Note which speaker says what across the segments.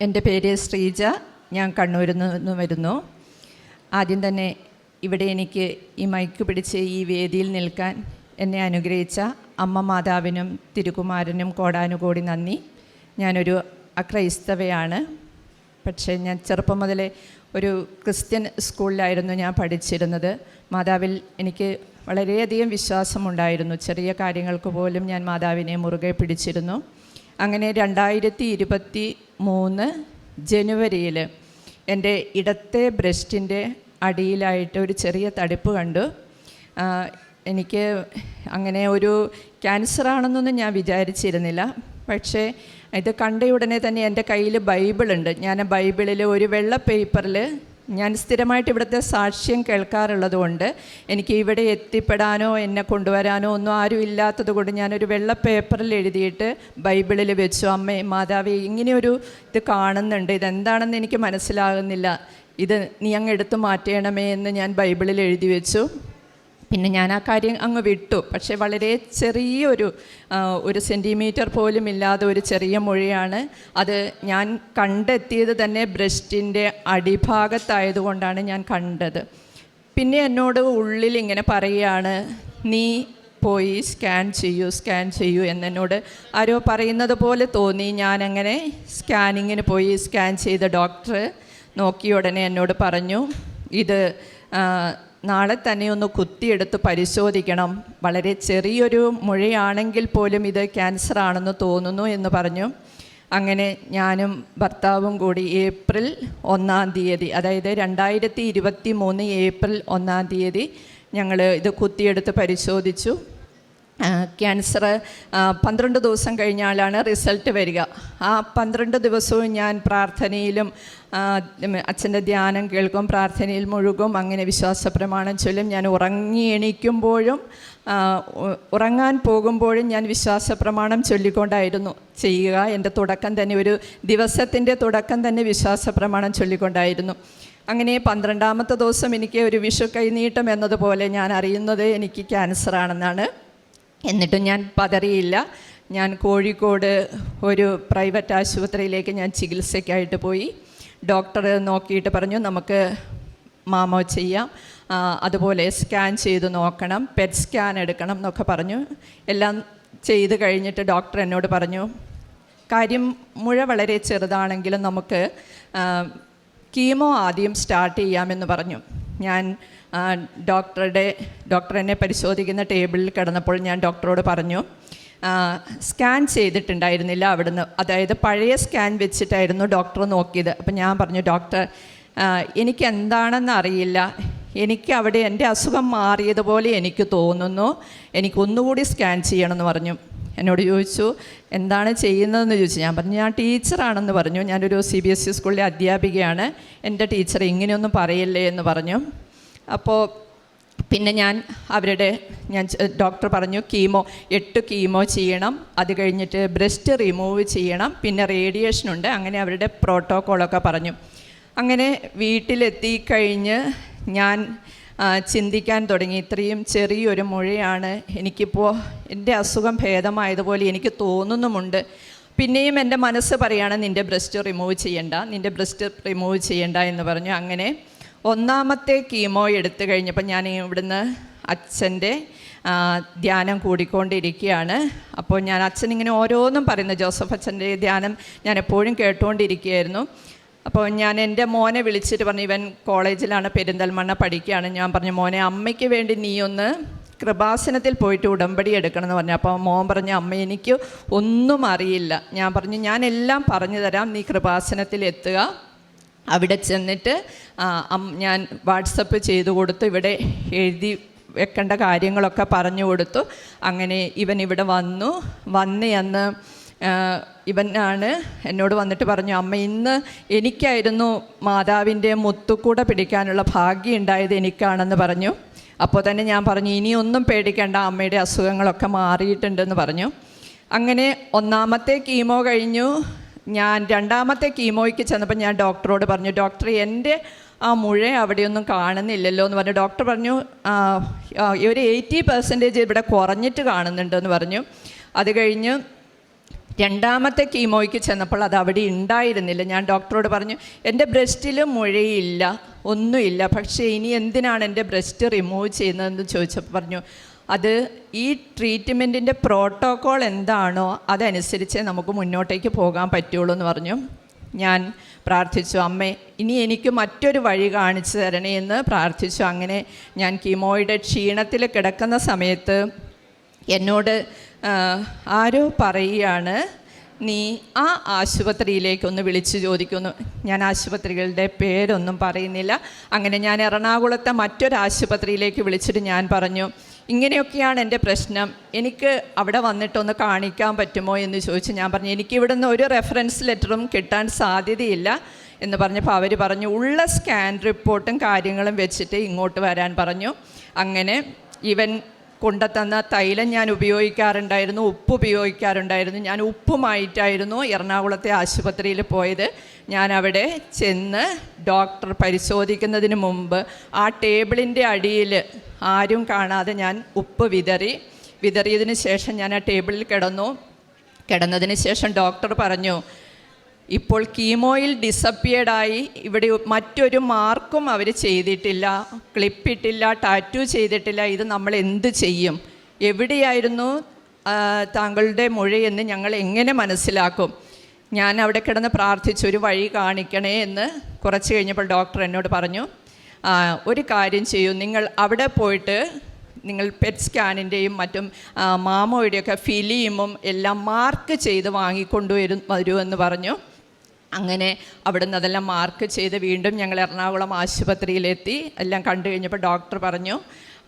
Speaker 1: എന്റെ പേര് ശ്രീജ. ഞാൻ കണ്ണൂരിൽ നിന്ന് വരുന്നു. ആദ്യം തന്നെ ഇവിടെ എനിക്ക് ഈ മൈക്ക് പിടിച്ച് ഈ വേദിയിൽ നിൽക്കാൻ എന്നെ അനുഗ്രഹിച്ച അമ്മ മാതാവിനും തിരുകുമാരനും കോടാനുകോടി നന്ദി. ഞാനൊരു അക്രൈസ്തവയാണ്. പക്ഷേ ഞാൻ ചെറുപ്പം മുതലേ ഒരു ക്രിസ്ത്യൻ സ്കൂളിലായിരുന്നു ഞാൻ പഠിച്ചിരുന്നത്. മാതാവിൽ എനിക്ക് വളരെയധികം വിശ്വാസമുണ്ടായിരുന്നു. ചെറിയ കാര്യങ്ങൾക്ക് പോലും ഞാൻ മാതാവിനെ മുറുകെ പിടിച്ചിരുന്നു. അങ്ങനെ രണ്ടായിരത്തി ഇരുപത്തി മൂന്ന് ജനുവരിയിൽ എന്റെ ഇടത്തെ ബ്രസ്റ്റിന്റെ അടിയിലായിട്ട് ഒരു ചെറിയ തടിപ്പ് കണ്ടു. എനിക്ക് അങ്ങനെ ഒരു ക്യാൻസർ ആണെന്നൊന്നും ഞാൻ വിചാരിച്ചിരുന്നില്ല. പക്ഷേ ഇത് കണ്ട ഉടനെ തന്നെ എന്റെ കയ്യിൽ ബൈബിളുണ്ട്. ഞാൻ ബൈബിളിൽ ഒരു വെള്ള പേപ്പറിൽ ഞാൻ സ്ഥിരമായിട്ട് ഇവിടുത്തെ സാക്ഷ്യം കേൾക്കാറുള്ളതുകൊണ്ട് എനിക്ക് ഇവിടെ എത്തിപ്പെടാനോ എന്നെ കൊണ്ടുവരാനോ ഒന്നും ആരും ഇല്ലാത്തത് കൊണ്ട് ഞാനൊരു വെള്ള പേപ്പറിൽ എഴുതിയിട്ട് ബൈബിളിൽ വെച്ചു. അമ്മേ മാതാവേ ഇങ്ങനെയൊരു ഇത് കാണുന്നുണ്ട്. ഇതെന്താണെന്ന് എനിക്ക് മനസ്സിലാകുന്നില്ല. ഇത് നീ അങ്ങ് എടുത്തു മാറ്റണമേ എന്ന് ഞാൻ ബൈബിളിൽ എഴുതി വെച്ചു. പിന്നെ ഞാൻ ആ കാര്യം അങ്ങ് വിട്ടു. പക്ഷേ വളരെ ചെറിയൊരു ഒരു സെന്റിമീറ്റർ പോലും ഇല്ലാതെ ഒരു ചെറിയ മുഴയാണ്. അത് ഞാൻ കണ്ടെത്തിയത് തന്നെ ബ്രസ്റ്റിന്റെ അടിഭാഗത്തായതുകൊണ്ടാണ് ഞാൻ കണ്ടത്. പിന്നെ എന്നോട് ഉള്ളിൽ ഇങ്ങനെ പറയുകയാണ് നീ പോയി സ്കാൻ ചെയ്യൂ സ്കാൻ ചെയ്യൂ എന്നോട് ആരോ പറയുന്നത് പോലെ തോന്നി. ഞാനങ്ങനെ സ്കാനിങ്ങിന് പോയി സ്കാൻ ചെയ്ത ഡോക്ടർ നോക്കിയ ഉടനെ എന്നോട് പറഞ്ഞു ഇത് നാളെ തന്നെ ഒന്ന് കുത്തിയെടുത്ത് പരിശോധിക്കണം. വളരെ ചെറിയൊരു മുഴയാണെങ്കിൽ പോലും ഇത് ക്യാൻസർ ആണെന്ന് തോന്നുന്നു എന്ന് പറഞ്ഞു. അങ്ങനെ ഞാനും ഭർത്താവും കൂടി ഏപ്രിൽ ഒന്നാം തീയതി അതായത് രണ്ടായിരത്തി ഇരുപത്തി മൂന്ന് ഏപ്രിൽ ഒന്നാം തീയതി ഞങ്ങൾ ഇത് കുത്തിയെടുത്ത് പരിശോധിച്ചു. ക്യാൻസർ പന്ത്രണ്ട് ദിവസം കഴിഞ്ഞാലാണ് റിസൾട്ട് വരിക. ആ പന്ത്രണ്ട് ദിവസവും ഞാൻ പ്രാർത്ഥനയിലും അച്ഛന്റെ ധ്യാനം കേൾക്കും പ്രാർത്ഥനയിൽ മുഴുകും അങ്ങനെ വിശ്വാസ പ്രമാണം ചൊല്ലും. ഞാൻ ഉറങ്ങി എണീക്കുമ്പോഴും ഉറങ്ങാൻ പോകുമ്പോഴും ഞാൻ വിശ്വാസ പ്രമാണം ചൊല്ലിക്കൊണ്ടായിരുന്നു ചെയ്യുക. എന്റെ തുടക്കം തന്നെ ഒരു ദിവസത്തിന്റെ തുടക്കം തന്നെ വിശ്വാസ പ്രമാണം ചൊല്ലിക്കൊണ്ടായിരുന്നു. അങ്ങനെ പന്ത്രണ്ടാമത്തെ ദിവസം എനിക്ക് ഒരു വിഷു കൈനീട്ടം എന്നതുപോലെ ഞാൻ അറിയുന്നത് എനിക്ക് ക്യാൻസർ ആണെന്നാണ് എന്നിട്ടും ഞാൻ പതറിയില്ല. ഞാൻ കോഴിക്കോട് ഒരു പ്രൈവറ്റ് ആശുപത്രിയിലേക്ക് ഞാൻ ചികിത്സയ്ക്കായിട്ട് പോയി. ഡോക്ടർ നോക്കിയിട്ട് പറഞ്ഞു നമുക്ക് മാമോ ചെയ്യാം. അതുപോലെ സ്കാൻ ചെയ്ത് നോക്കണം പെറ്റ് സ്കാൻ എടുക്കണം എന്നൊക്കെ പറഞ്ഞു. എല്ലാം ചെയ്ത് കഴിഞ്ഞിട്ട് ഡോക്ടർ എന്നോട് പറഞ്ഞു കാര്യം മുഴ വളരെ ചെറുതാണെങ്കിലും നമുക്ക് കീമോ ആദ്യം സ്റ്റാർട്ട് ചെയ്യാമെന്ന് പറഞ്ഞു. ഞാൻ ഡോക്ടറുടെ ഡോക്ടർ എന്നെ പരിശോധിക്കുന്ന ടേബിളിൽ കിടന്നപ്പോൾ ഞാൻ ഡോക്ടറോട് പറഞ്ഞു സ്കാൻ ചെയ്തിട്ടുണ്ടായിരുന്നില്ല അവിടുന്ന്. അതായത് പഴയ സ്കാൻ വെച്ചിട്ടായിരുന്നു ഡോക്ടർ നോക്കിയത്. അപ്പം ഞാൻ പറഞ്ഞു ഡോക്ടർ എനിക്ക് എന്താണെന്ന് അറിയില്ല. എനിക്ക് അവിടെ എന്റെ അസുഖം മാറിയതുപോലെ എനിക്ക് തോന്നുന്നു. എനിക്ക് ഒന്നുകൂടി സ്കാൻ ചെയ്യണമെന്ന് പറഞ്ഞു. എന്നോട് ചോദിച്ചു എന്താണ് ചെയ്യുന്നതെന്ന് ചോദിച്ചു. ഞാൻ പറഞ്ഞു ഞാൻ ടീച്ചറാണെന്ന് പറഞ്ഞു. ഞാനൊരു സി ബി എസ് ഇ സ്കൂളിലെ അധ്യാപികയാണ്. എന്റെ ടീച്ചർ ഇങ്ങനെയൊന്നും പറയില്ലേ എന്ന് പറഞ്ഞു. അപ്പോൾ പിന്നെ ഞാൻ അവരുടെ ഞാൻ ഡോക്ടർ പറഞ്ഞു കീമോ എട്ട് കീമോ ചെയ്യണം. അത് കഴിഞ്ഞിട്ട് ബ്രസ്റ്റ് റിമൂവ് ചെയ്യണം. പിന്നെ റേഡിയേഷൻ ഉണ്ട്. അങ്ങനെ അവരുടെ പ്രോട്ടോക്കോളൊക്കെ പറഞ്ഞു. അങ്ങനെ വീട്ടിലെത്തി കഴിഞ്ഞ് ഞാൻ ചിന്തിക്കാൻ തുടങ്ങി. ഇത്രയും ചെറിയൊരു മുഴയാണ്. എനിക്കിപ്പോൾ എന്റെ അസുഖം ഭേദമായതുപോലെ എനിക്ക് തോന്നുന്നുമുണ്ട്. പിന്നെയും എന്റെ മനസ്സ് പറയുകയാണ് നിന്റെ ബ്രസ്റ്റ് റിമൂവ് ചെയ്യണ്ട. നിന്റെ ബ്രസ്റ്റ് റിമൂവ് ചെയ്യണ്ട എന്ന് പറഞ്ഞു. അങ്ങനെ ഒന്നാമത്തെ കീമോ എടുത്തു കഴിഞ്ഞപ്പോൾ ഞാൻ ഇവിടുന്ന് അച്ഛന്റെ ധ്യാനം കൂടിക്കൊണ്ടിരിക്കുകയാണ്. അപ്പോൾ ഞാൻ അച്ഛൻ ഇങ്ങനെ ഓരോന്നും പറയുന്നു. ജോസഫ് അച്ഛന്റെ ധ്യാനം ഞാൻ എപ്പോഴും കേട്ടുകൊണ്ടിരിക്കുകയായിരുന്നു. അപ്പോൾ ഞാൻ എന്റെ മോനെ വിളിച്ചിട്ട് പറഞ്ഞു ഇവൻ കോളേജിലാണ് പെരിന്തൽമണ്ണ പഠിക്കുകയാണ്. ഞാൻ പറഞ്ഞു മോനെ അമ്മയ്ക്ക് വേണ്ടി നീ ഒന്ന് കൃപാസനത്തിൽ പോയിട്ട് ഉടമ്പടി എടുക്കണം എന്ന് പറഞ്ഞു. അപ്പോൾ മോൻ പറഞ്ഞു അമ്മ എനിക്ക് ഒന്നും അറിയില്ല. ഞാൻ പറഞ്ഞു ഞാൻ എല്ലാം പറഞ്ഞു തരാം. നീ കൃപാസനത്തിൽ എത്തുക. അവിടെ ചെന്നിട്ട് ഞാൻ വാട്സപ്പ് ചെയ്തു കൊടുത്തു ഇവിടെ എഴുതി വെക്കേണ്ട കാര്യങ്ങളൊക്കെ പറഞ്ഞു കൊടുത്തു. അങ്ങനെ ഇവൻ ഇവിടെ വന്നു. വന്ന് അന്ന് ഇവനാണ് എന്നോട് വന്നിട്ട് പറഞ്ഞു അമ്മ ഇന്ന് എനിക്കായിരുന്നു മാതാവിന്റെ മുത്തുക്കൂട പിടിക്കാനുള്ള ഭാഗ്യം ഉണ്ടായത് എനിക്കാണെന്ന് പറഞ്ഞു. അപ്പോൾ തന്നെ ഞാൻ പറഞ്ഞു ഇനിയൊന്നും പേടിക്കേണ്ട അമ്മയുടെ അസുഖങ്ങളൊക്കെ മാറിയിട്ടുണ്ടെന്ന് പറഞ്ഞു. അങ്ങനെ ഒന്നാമത്തെ കീമോ കഴിഞ്ഞു. ഞാൻ രണ്ടാമത്തെ കീമോയ്ക്ക് ചെന്നപ്പോൾ ഞാൻ ഡോക്ടറോട് പറഞ്ഞു ഡോക്ടർ എന്റെ ആ മുഴ അവിടെയൊന്നും കാണുന്നില്ലല്ലോ എന്ന് പറഞ്ഞു. ഡോക്ടർ പറഞ്ഞു "ആ, ആ, ഒരു എയ്റ്റി പെർസെന്റേജ് ഇവിടെ കുറഞ്ഞിട്ട് കാണുന്നുണ്ടെന്ന് പറഞ്ഞു. അത് കഴിഞ്ഞ് രണ്ടാമത്തെ കീമോയ്ക്ക് ചെന്നപ്പോൾ അത് അവിടെ ഉണ്ടായിരുന്നില്ല. ഞാൻ ഡോക്ടറോട് പറഞ്ഞു എന്റെ ബ്രസ്റ്റിൽ മുഴയില്ല ഒന്നുമില്ല. പക്ഷേ ഇനി എന്തിനാണ് എന്റെ ബ്രസ്റ്റ് റിമൂവ് ചെയ്യുന്നതെന്ന് ചോദിച്ചപ്പോൾ പറഞ്ഞു അത് ഈ ട്രീറ്റ്മെന്റിന്റെ പ്രോട്ടോക്കോൾ എന്താണോ അതനുസരിച്ച് നമുക്ക് മുന്നോട്ടേക്ക് പോകാൻ പറ്റുള്ളൂ എന്ന് പറഞ്ഞു. ഞാൻ പ്രാർത്ഥിച്ചു അമ്മേ ഇനി എനിക്ക് മറ്റൊരു വഴി കാണിച്ചു തരണേ എന്ന് പ്രാർത്ഥിച്ചു. അങ്ങനെ ഞാൻ കീമോയുടെ ക്ഷീണത്തിൽ കിടക്കുന്ന സമയത്ത് എന്നോട് ആരോ പറയുകയാണ് നീ ആ ആശുപത്രിയിലേക്കൊന്ന് വിളിച്ചു ചോദിക്കുന്നു. ഞാൻ ആശുപത്രികളുടെ പേരൊന്നും പറയുന്നില്ല. അങ്ങനെ ഞാൻ എറണാകുളത്തെ മറ്റൊരു ആശുപത്രിയിലേക്ക് വിളിച്ചിട്ട് ഞാൻ പറഞ്ഞു ഇങ്ങനെയൊക്കെയാണ് എന്റെ പ്രശ്നം. എനിക്ക് അവിടെ വന്നിട്ടൊന്ന് കാണിക്കാൻ പറ്റുമോ എന്ന് ചോദിച്ച് ഞാൻ പറഞ്ഞു എനിക്ക് ഇവിടുന്ന് ഒരു റെഫറൻസ് ലെറ്ററും കിട്ടാൻ സാധ്യതയില്ല എന്ന് പറഞ്ഞപ്പോൾ അവർ പറഞ്ഞു ഉള്ള സ്കാൻ റിപ്പോർട്ടും കാര്യങ്ങളും വെച്ചിട്ട് ഇങ്ങോട്ട് വരാൻ പറഞ്ഞു. അങ്ങനെ ഇവൻ കൊണ്ടുതന്ന തൈലം ഞാൻ ഉപയോഗിക്കാറുണ്ടായിരുന്നു ഉപ്പ് ഉപയോഗിക്കാറുണ്ടായിരുന്നു. ഞാൻ ഉപ്പുമായിട്ടായിരുന്നു എറണാകുളത്തെ ആശുപത്രിയിൽ പോയത്. ഞാൻ അവിടെ ചെന്ന് ഡോക്ടർ പരിശോധിക്കുന്നതിന് മുമ്പ് ആ ടേബിളിന്റെ അടിയിൽ ആരും കാണാതെ ഞാൻ ഉപ്പ് വിതറി വിതറിയതിന് ശേഷം ഞാൻ ആ ടേബിളിൽ കിടന്നു. കിടന്നതിന് ശേഷം ഡോക്ടർ പറഞ്ഞു ഇപ്പോൾ കീമോയിൽ ഡിസപ്പിയർഡായി ഇവിടെ മറ്റൊരു മാർക്കും അവർ ചെയ്തിട്ടില്ല. ക്ലിപ്പിട്ടില്ല ടാറ്റു ചെയ്തിട്ടില്ല. ഇത് നമ്മൾ എന്ത് ചെയ്യും? എവിടെയായിരുന്നു താങ്കളുടെ മൊഴിയെന്ന് ഞങ്ങൾ എങ്ങനെ മനസ്സിലാക്കും? ഞാൻ അവിടെ കിടന്ന് പ്രാർത്ഥിച്ചു ഒരു വഴി കാണിക്കണേ എന്ന് കുറച്ച് കഴിഞ്ഞപ്പോൾ ഡോക്ടർ എന്നോട് പറഞ്ഞു ഒരു കാര്യം ചെയ്യൂ. നിങ്ങൾ അവിടെ പോയിട്ട് നിങ്ങൾ പെറ്റ് സ്കാനിന്റെയും മറ്റും മാമോയുടെയൊക്കെ ഫിലിമും എല്ലാം മാർക്ക് ചെയ്ത് വാങ്ങിക്കൊണ്ടുവരും എന്ന് പറഞ്ഞു. അങ്ങനെ അവിടുന്ന് അതെല്ലാം മാർക്ക് ചെയ്ത് വീണ്ടും ഞങ്ങൾ എറണാകുളം ആശുപത്രിയിലെത്തി. എല്ലാം കണ്ടു കഴിഞ്ഞപ്പോൾ ഡോക്ടർ പറഞ്ഞു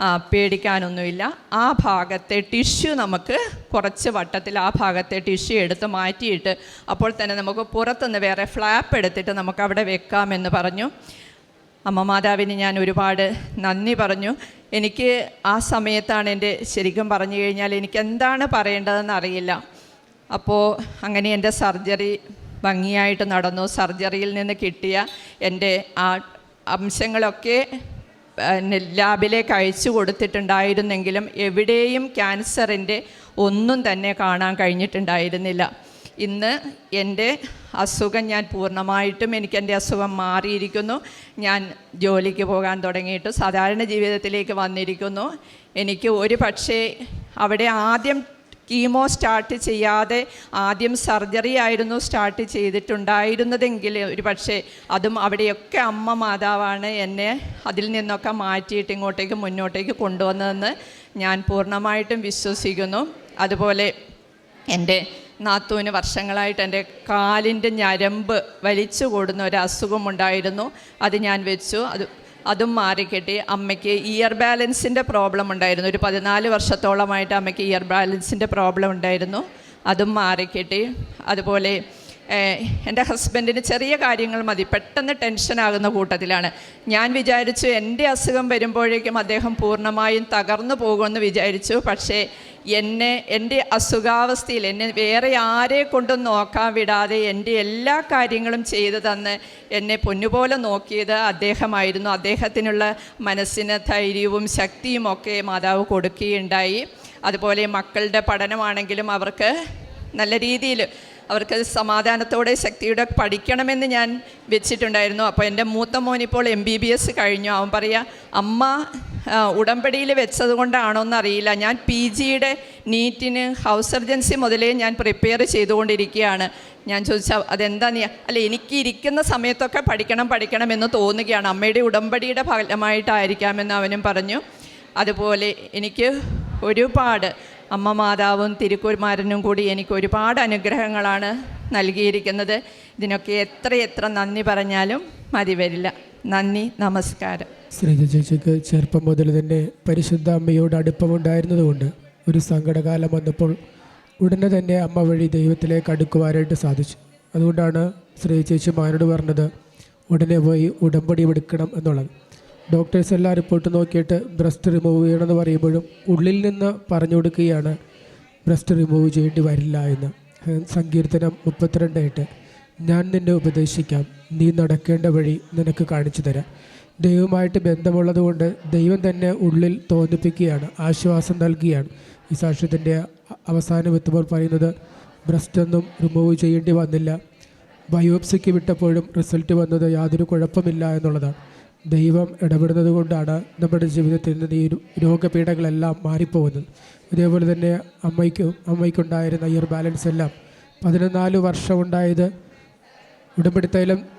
Speaker 1: "ആ, പേടിക്കാനൊന്നുമില്ല. ആ ഭാഗത്തെ ടിഷ്യൂ നമുക്ക് കുറച്ച് വട്ടത്തിൽ ആ ഭാഗത്തെ ടിഷ്യൂ എടുത്ത് മാറ്റിയിട്ട് അപ്പോൾ തന്നെ നമുക്ക് പുറത്തുനിന്ന് വേറെ ഫ്ലാപ്പ് എടുത്തിട്ട് നമുക്ക് അവിടെ വെക്കാമെന്ന് പറഞ്ഞു. അമ്മ മാതാവിന് ഞാൻ ഒരുപാട് നന്ദി പറഞ്ഞു. എനിക്ക് ആ സമയത്താണ് എന്റെ ശരിക്കും പറഞ്ഞു കഴിഞ്ഞാൽ എനിക്ക് എന്താണ് പറയേണ്ടതെന്ന് അറിയില്ല. അപ്പോൾ അങ്ങനെ എന്റെ സർജറി ഭംഗിയായിട്ട് നടന്നു. സർജറിയിൽ നിന്ന് കിട്ടിയ എന്റെ ആ അംശങ്ങളൊക്കെ ലാബിലേക്ക് അയച്ചു കൊടുത്തിട്ടുണ്ടായിരുന്നെങ്കിലും എവിടെയും ക്യാൻസറിന്റെ ഒന്നും തന്നെ കാണാൻ കഴിഞ്ഞിട്ടുണ്ടായിരുന്നില്ല. ഇന്ന് എന്റെ അസുഖം ഞാൻ പൂർണമായിട്ടും എനിക്ക് എന്റെ അസുഖം മാറിയിരിക്കുന്നു. ഞാൻ ജോലിക്ക് പോകാൻ തുടങ്ങിയിട്ട് സാധാരണ ജീവിതത്തിലേക്ക് വന്നിരിക്കുന്നു. എനിക്ക് ഒരു പക്ഷേ അവിടെ ആദ്യം കീമോ സ്റ്റാർട്ട് ചെയ്യാതെ ആദ്യം സർജറി ആയിരുന്നു സ്റ്റാർട്ട് ചെയ്തിട്ടുണ്ടായിരുന്നതെങ്കിൽ ഒരു പക്ഷേ അതും അവിടെയൊക്കെ അമ്മ മാതാവാണ് എന്നെ അതിൽ നിന്നൊക്കെ മാറ്റിയിട്ട് ഇങ്ങോട്ടേക്ക് മുന്നോട്ടേക്ക് കൊണ്ടുവന്നതെന്ന് ഞാൻ പൂർണമായിട്ടും വിശ്വസിക്കുന്നു. അതുപോലെ എന്റെ നാത്തൂന് വർഷങ്ങളായിട്ട് എന്റെ കാലിന്റെ ഞരമ്പ് വലിച്ചു കൂടുന്ന ഒരു അസുഖമുണ്ടായിരുന്നു. അത് ഞാൻ വെച്ചു. അത് അതും മാറിക്കിട്ടി. അമ്മയ്ക്ക് ഇയർ ബാലൻസിന്റെ പ്രോബ്ലം ഉണ്ടായിരുന്നു. ഒരു പതിനാല് വർഷത്തോളമായിട്ട് അമ്മയ്ക്ക് ഇയർ ബാലൻസിന്റെ പ്രോബ്ലം ഉണ്ടായിരുന്നു. അതും മാറിക്കിട്ടി. അതുപോലെ എന്റെ ഹസ്ബൻഡിന് ചെറിയ കാര്യങ്ങൾ മതി. പെട്ടെന്ന് ടെൻഷനാകുന്ന കൂട്ടത്തിലാണ്. ഞാൻ വിചാരിച്ചു എന്റെ അസുഖം വരുമ്പോഴേക്കും അദ്ദേഹം പൂർണമായും തകർന്നു പോകുമെന്ന് വിചാരിച്ചു. പക്ഷേ എന്നെ എന്റെ അസുഖാവസ്ഥയിൽ എന്നെ വേറെ ആരെ കൊണ്ടും നോക്കാൻ വിടാതെ എന്റെ എല്ലാ കാര്യങ്ങളും ചെയ്തു തന്ന് എന്നെ പൊന്നുപോലെ നോക്കിയത് അദ്ദേഹമായിരുന്നു. അദ്ദേഹത്തിനുള്ള മനസ്സിന് ധൈര്യവും ശക്തിയും ഒക്കെ മാതാവ് കൊടുക്കുകയുണ്ടായി. അതുപോലെ മക്കളുടെ പഠനമാണെങ്കിലും അവർക്ക് നല്ല രീതിയിൽ അവർക്ക് സമാധാനത്തോടെ ശക്തിയുടെ പഠിക്കണമെന്ന് ഞാൻ വെച്ചിട്ടുണ്ടായിരുന്നു. അപ്പോൾ എന്റെ മൂത്ത മോൻ ഇപ്പോൾ എം ബി ബി എസ് കഴിഞ്ഞു. അവൻ പറയുക അമ്മ ഉടമ്പടിയിൽ വെച്ചത് കൊണ്ടാണോ എന്നറിയില്ല ഞാൻ പി ജിയുടെ നീറ്റിന് ഹൗസ് സർജൻസി മുതലേ ഞാൻ പ്രിപ്പയർ ചെയ്തുകൊണ്ടിരിക്കുകയാണ്. ഞാൻ ചോദിച്ചാൽ അതെന്താ നീ? അല്ല എനിക്ക് ഇരിക്കുന്ന സമയത്തൊക്കെ പഠിക്കണം പഠിക്കണം എന്ന് തോന്നുകയാണ്. അമ്മയുടെ ഉടമ്പടിയുടെ ഫലമായിട്ടായിരിക്കാമെന്ന് അവനും പറഞ്ഞു. അതുപോലെ എനിക്ക് ഒരുപാട് അമ്മ മാതാവും തിരുക്കുമാരനും കൂടി എനിക്ക് ഒരുപാട് അനുഗ്രഹങ്ങളാണ് നൽകിയിരിക്കുന്നത്. ഇതിനൊക്കെ എത്ര എത്ര നന്ദി പറഞ്ഞാലും മതി വരില്ല. നന്ദി നമസ്കാരം.
Speaker 2: ശ്രീജ ചേച്ചിക്ക് ചെറുപ്പം മുതൽ തന്നെ പരിശുദ്ധ അമ്മയോട് അടുപ്പമുണ്ടായിരുന്നതുകൊണ്ട് ഒരു സങ്കടകാലം വന്നപ്പോൾ ഉടനെ തന്നെ അമ്മ വഴി ദൈവത്തിലേക്ക് അടുക്കുവാനായിട്ട് സാധിച്ചു. അതുകൊണ്ടാണ് ശ്രീ ചേച്ചി മാനോട് പറഞ്ഞത് ഉടനെ പോയി ഉടമ്പടി എടുക്കണം എന്നുള്ളത്. ഡോക്ടേഴ്സ് എല്ലാം റിപ്പോർട്ട് നോക്കിയിട്ട് ബ്രസ്റ്റ് റിമൂവ് ചെയ്യണമെന്ന് പറയുമ്പോഴും ഉള്ളിൽ നിന്ന് പറഞ്ഞു കൊടുക്കുകയാണ് ബ്രസ്റ്റ് റിമൂവ് ചെയ്യേണ്ടി വരില്ല എന്ന്. സങ്കീർത്തനം മുപ്പത്തിരണ്ട് എട്ട്. ഞാൻ നിന്നെ ഉപദേശിക്കാം. നീ നടക്കേണ്ട വഴി നിനക്ക് കാണിച്ചു തരാം. ദൈവമായിട്ട് ബന്ധമുള്ളതുകൊണ്ട് ദൈവം തന്നെ ഉള്ളിൽ തോന്നിപ്പിക്കുകയാണ് ആശ്വാസം നൽകുകയാണ്. ഈ സാക്ഷ്യത്തിന്റെ അവസാനം എത്തുമ്പോൾ പറയുന്നത് ബ്രസ്റ്റൊന്നും റിമൂവ് ചെയ്യേണ്ടി വന്നില്ല. ബയോപ്സിക്ക് വിട്ടപ്പോഴും റിസൾട്ട് വന്നത് യാതൊരു കുഴപ്പമില്ല എന്നുള്ളതാണ്. ദൈവം ഇടപെടുന്നത് കൊണ്ടാണ് നമ്മുടെ ജീവിതത്തിൽ നിന്ന് ഈ രോഗപീഠകളെല്ലാം മാറിപ്പോകുന്നത്. ഇതേപോലെ തന്നെ അമ്മയ്ക്ക് അമ്മയ്ക്കുണ്ടായിരുന്ന ഇയർ ബാലൻസ് എല്ലാം പതിനൊന്നാൽ വർഷം ഉണ്ടായത് ഉടമ്പടി തൈലം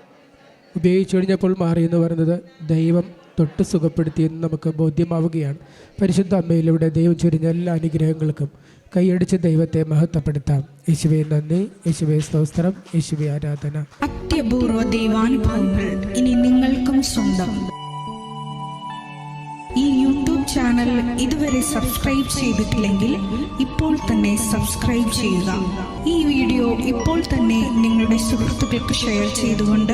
Speaker 2: ഉപയോഗിച്ചു കഴിഞ്ഞപ്പോൾ മാറി എന്ന് പറയുന്നത് ദൈവം തൊട്ട് സുഖപ്പെടുത്തിയെന്ന് നമുക്ക് ബോധ്യമാവുകയാണ്. പരിശുദ്ധ അമ്മയിലൂടെ ദൈവം ചൊരിഞ്ഞ എല്ലാ അനുഗ്രഹങ്ങൾക്കും കൈയടിച്ച് ദൈവത്തെ മഹത്വപ്പെടുത്താം. യേശുവെ നന്ദി. യേശുവെ സ്തോത്രം. യേശുവെ ആരാധന.
Speaker 3: അത്യപൂർവ ദൈവാനുഭവങ്ങൾ ഇനി നിങ്ങൾക്കും സ്വന്തം. ഈ യൂട്യൂബ് ചാനൽ ഇതുവരെ സബ്സ്ക്രൈബ് ചെയ്തിട്ടില്ലെങ്കിൽ ഇപ്പോൾ തന്നെ സബ്സ്ക്രൈബ് ചെയ്യുക. ഈ വീഡിയോ ഇപ്പോൾ തന്നെ നിങ്ങളുടെ സുഹൃത്തുക്കൾക്ക് ഷെയർ ചെയ്തുകൊണ്ട്